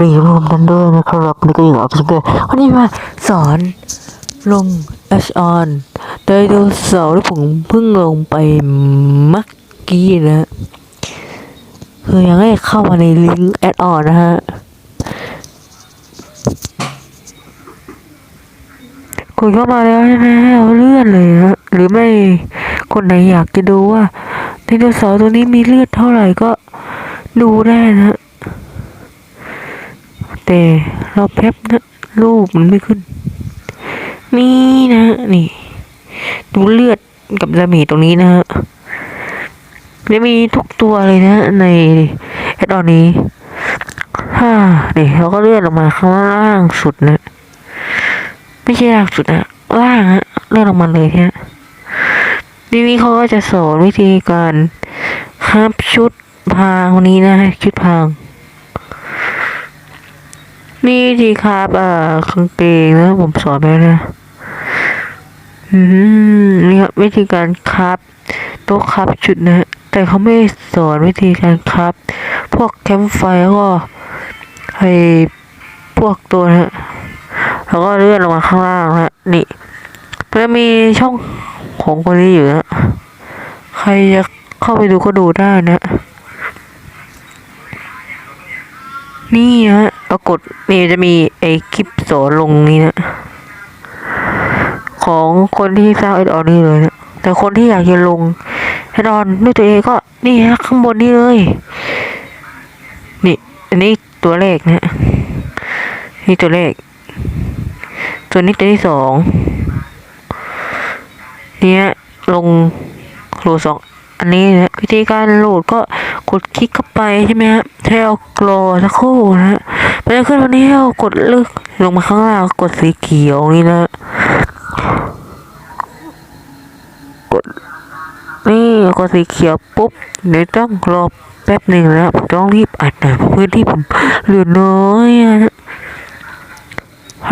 รีรวมกันด้วยนะครับนี่ก็อยู่กับสเกอร์วันนี้มาสอนลง H on ไดโนเสาร์ที่ผมเพิ่งลงไปเมื่อกี้นะคือยังไม่เข้ามาในลิงก์แอดออนนะฮะคุณเข้ามาแล้วใช่ไหมเอาเลื่อนเลยนะหรือไม่คนไหนอยากจะดูว่าไดโนเสาร์ตัวนี้มีเลือดเท่าไหร่ก็ดูได้นะ แต่เราแป๊บนะรูปมันไม่ขึ้นนี่นะนี่ ดูเลือดกับดาเมจตรงนี้นะฮะจะมีทุกตัวเลยนะ ในแอดออนนี้ฮ่านี่เราก็เลื่อนลงมาข้างล่างสุดนะ ไม่ใช่ล่างสุดนะล่างฮะเลื่อนลงมาเลยฮะทีนี้เขาก็จะสอนวิธีการคับชุดพางวันนี้นะชุดพาง นี่วิธีครับเอ่ากางเกงนะผมสอนไปแล้วนะอืมนี่ครับวิธีการครับโต๊ะครับชุดนะ แต่เขาไม่สอนวิธีการครับ พวกแคมป์ไฟแล้วก็ไอพวกตัวนะฮะแล้วก็เลื่อนลงมาข้างล่างนะนี่มันจะมีช่องของคนนี้อยู่นะใครจะเข้าไปดูก็ดูได้นะ นี่ฮะ ปรากฏนี่จะมีไอคลิปสอนลงนี้นะ ของคนที่สร้างไอดอลนี่เลยนะแต่คนที่อยากจะลงไอดอลด้วยตัวเองก็นี่ฮะข้างบนนี่เลย นี่ อันนี้ตัวเลขนะ นี่ตัวเลข ตัวนี้ตัวที่สองเนี่ยลงโหลดสองอันนี้นะวิธีการโหลดก็ กดคลิกเข้าไปใช่ไหมฮะให้เอารอสักครู่นะฮะมันจะขึ้นวันนี้ให้เรากดเลือกลงมาข้างล่างกดสีเขียวนี่นะกดนี่กดสีเขียวปุ๊บเดี๋ยวต้องรอแป๊บหนึ่งนะต้องรีบอัดหน่อยเพราะพื้นที่ผมเหลือน้อยอะนะ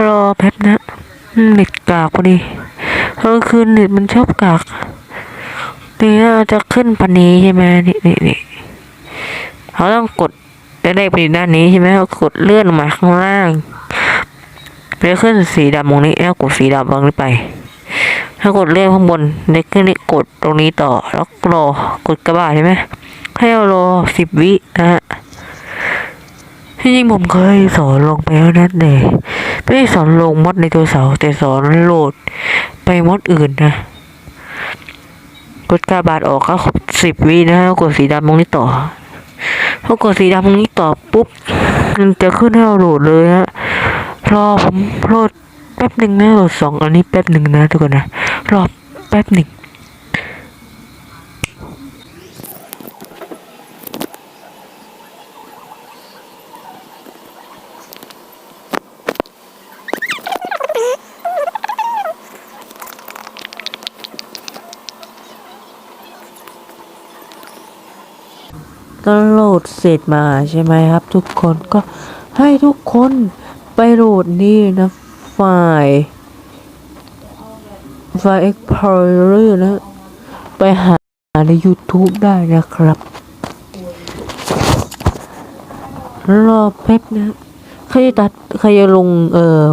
รอแป๊บนะเน็ตกากพอดีกลางคืนเน็ตมันชอบกากนี่เราจะขึ้นปันนี้ใช่ไหมนี่นี่นี่ เราต้องกดเลขไปอยู่ด้านนี้ใช่ไหมเรากดเลื่อนลงมาข้างล่างไปขึ้นสีดำตรงนี้แล้วกดสีดำตรงนี้ไป ถ้ากดเลื่อนข้างบนในเครื่องนี้กดตรงนี้ต่อ แล้วรอกดกระบาดใช่ไหมให้เรารอสิบวินะฮะที่จริงผมเคยสอนลงไปแล้วนะเดยไม่ได้สอนลงมดในตัวเสาแต่สอนโหลดไปมดอื่นนะกดกระบาดออกก็ครบสิบวินะฮะกดสีดำตรงนี้ต่อ พอกดสีดำตรงนี้ต่อปุ๊บมันจะขึ้นให้เราโหลดเลยฮะรอผมโหลดแป๊บหนึ่งนะเราสองอันนี้แป๊บหนึ่งนะทุกคนนะรอแป๊บหนึ่ง ก็โหลดเสร็จมาใช่ไหมครับ ทุกคนก็ให้ทุกคนไปโหลดนี่นะไฟล์ไฟล์ Explorer นะ ไปหาใน YouTube ได้นะครับ รอแป๊บนะใครจะตัดใครจะลงเอ่อ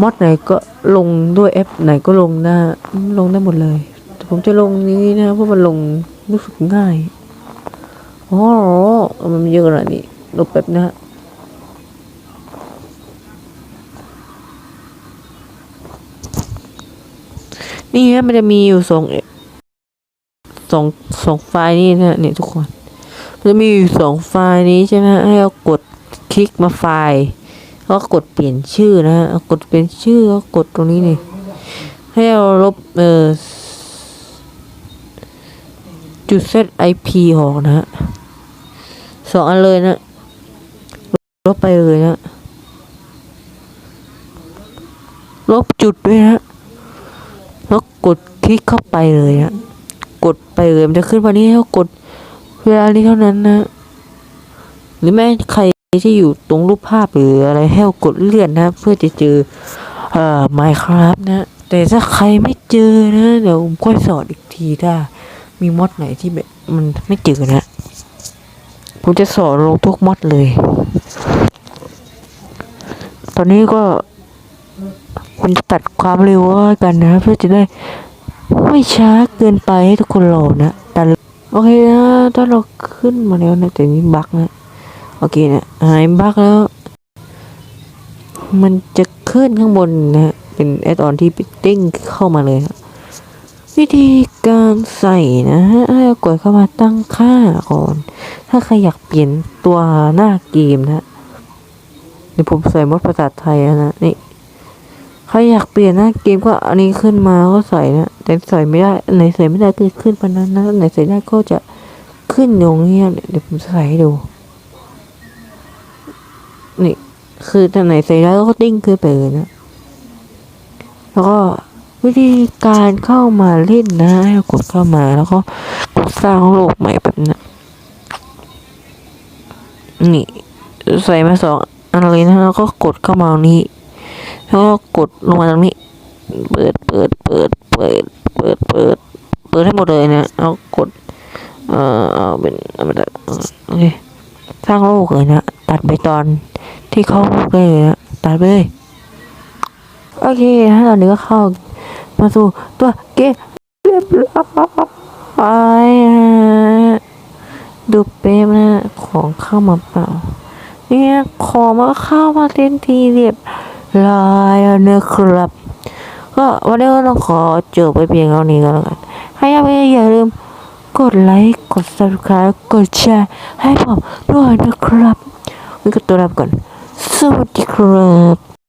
มอดไหนก็ลงด้วยแอปไหนก็ลงได้ลงได้หมดเลยแต่ผมจะลงนี้นะเพราะมันลงรู้สึกง่าย อ๋อมันเยอะขนาดนี้ลบแป๊บนะฮะนี่ฮะมันจะมีอยู่สองสองสองไฟล์นี่นะเนี่ยทุกคน มันจะมีอยู่สองไฟล์นี้ใช่ไหมฮะให้เรากดคลิกมาไฟล์แล้วก็กดเปลี่ยนชื่อนะฮะกดเปลี่ยนชื่อแล้วกดตรงนี้นี่ให้เราลบเออจุดเซตไอพีออกนะฮะ สองอันเลยนะลบไปเลยนะลบจุดด้วยนะแล้วกดคลิกเข้าไปเลยนะกดไปเลยมันจะขึ้นมานี้แล้วกดเวลานี้เท่านั้นนะหรือแม้ใครที่อยู่ตรงรูปภาพหรืออะไรให้กดเลื่อนนะ เพื่อจะเจอเอ่อ Minecraft นะ แต่ถ้าใครไม่เจอนะ เดี๋ยวผมค่อยสอนอีกทีถ้ามีมอดไหนที่แบบมันไม่เจอนะ ผมจะสอนลงทุกมอดเลย ตอนนี้ก็ผมจะตัดความเร็วไว้กันนะเพื่อจะได้ไม่ช้าเกินไปให้ทุกคนรอนะแต่โอเคนะถ้าเราขึ้นมาแล้วนะแต่นี้บักนะโอเคนะหายบักแล้ว มันจะขึ้นข้างบนนะเป็นแอดออนที่เด้งเข้ามาเลยฮะ วิธีการใส่นะฮะให้กดเข้ามาตั้งค่าก่อน ถ้าใครอยากเปลี่ยนตัวหน้าเกมนะเดี๋ยวผมใส่มดภาษาไทยนะนี่ใครอยากเปลี่ยนหน้าเกมก็อันนี้ขึ้นมาก็ใส่นะแต่ใส่ไม่ได้ไหนใส่ไม่ได้ก็ขึ้นปานั้นนะไหนใส่ได้ก็จะขึ้นตรงเนี่ยเดี๋ยวผมใส่ให้ดู นี่ คือถ้าไหนใส่ได้ก็ติ้งขึ้นไปเลยนะ แล้วก็ วิธีการเข้ามาเล่นนะให้กดเข้ามาแล้วก็กดสร้างโลกใหม่แบบนี้นี่ ใส่มาสองอันเลยนะแล้วก็กดเข้ามานี้แล้วก็กดลงมาตรงนี้ เปิดเปิดเปิดเปิดเปิดเปิดเปิดให้หมดเลยนะแล้วกด เอ่อเอาเป็นเอาเป็นโอเคสร้างโลกเลยนะตัดไปตอนที่เข้าโลกได้เลยนะตัดไปเลยโอเคถ้าตอนนี้ก็เข้า มาสู่ตัวเกมเรียบร้อยดูเป๊ะนะของเข้ามาเปล่า เนี่ยของมันก็เข้ามาเต็มทีเรียบร้อยแล้วนะครับ ก็วันนี้ก็ต้องขอจบไปเพียงเท่านี้ก็แล้วกันให้ยังไม่อย่าลืมกดไลค์ กด subscribe กดแชร์ให้ผมด้วยนะครับนนี้ก็ตัวลาไปก่อนสวัสดีครับ